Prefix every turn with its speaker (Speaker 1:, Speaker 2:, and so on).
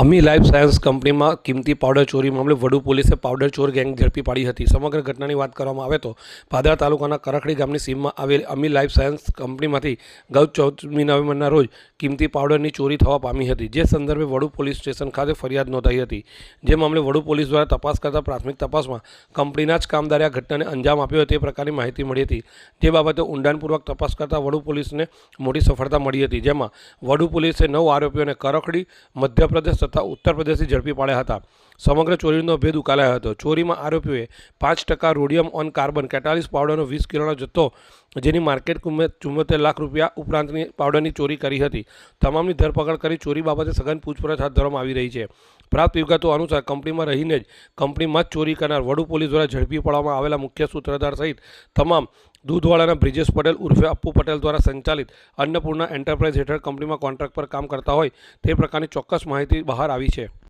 Speaker 1: અમી life science કંપનીમાં કિંમતી powder ચોરી મામલે વડુ પોલીસે પાવડર ચોર ગેંગ ઝડપી પાડી હતી. સમગ્ર ઘટનાની વાત કરવામાં આવે તો પાદરા તાલુકાના કરખડી ગામની સીમમાં આવેલ અમી લાઈફ સાયન્સ કંપનીમાંથી ગત ચૌદમી નવેમ્બરના રોજ કિંમતી પાવડરની ચોરી થવા પામી હતી. જે સંદર્ભે વડુ પોલીસ સ્ટેશન ખાતે ફરિયાદ નોંધાઈ હતી. જે મામલે વડુ પોલીસ દ્વારા તપાસ કરતા પ્રાથમિક તપાસમાં કંપનીના જ કામદારે આ ઘટનાને અંજામ આપ્યો તે પ્રકારની માહિતી મળી હતી. જે બાબતે ઊંડાણપૂર્વક તપાસ કરતા વડુ પોલીસને મોટી સફળતા મળી હતી. જેમાં વડુ પોલીસે નવ આરોપીઓને કરખડી, મધ્યપ્રદેશ તથા ઉત્તર પ્રદેશથી ઝડપી પાડ્યા હતા. સમગ્ર ચોરીનો ભેદ ઉકાલાયો હતો. ચોરીમાં આરોપીઓએ પાંચ ટકા રોડિયમ ઓન કાર્બન કેટાલિસ પાવડરનો વીસ કિલોનો જથ્થો, જેની માર્કેટ કિંમત ચુમ્મોતેર લાખ રૂપિયા ઉપરાંતની પાવડરની ચોરી કરી હતી. તમામની ધરપકડ કરી ચોરી બાબતે સઘન પૂછપરછ હાથ ધરવામાં આવી રહી છે. પ્રાપ્ત વિગતો અનુસાર કંપનીમાં રહીને જ કંપનીમાં જ ચોરી કરનાર વડુ પોલીસ દ્વારા ઝડપી પાડવામાં આવેલા મુખ્ય સૂત્રધાર સહિત તમામ દૂધવાળાના બ્રિજેશ પટેલ ઉર્ફે અપ્પુ પટેલ દ્વારા સંચાલિત અન્નપૂર્ણા એન્ટરપ્રાઇઝ હેઠળ કંપનીમાં કોન્ટ્રાક્ટ પર કામ કરતા હોય તે પ્રકારની ચોક્કસ માહિતી બહાર આવી છે.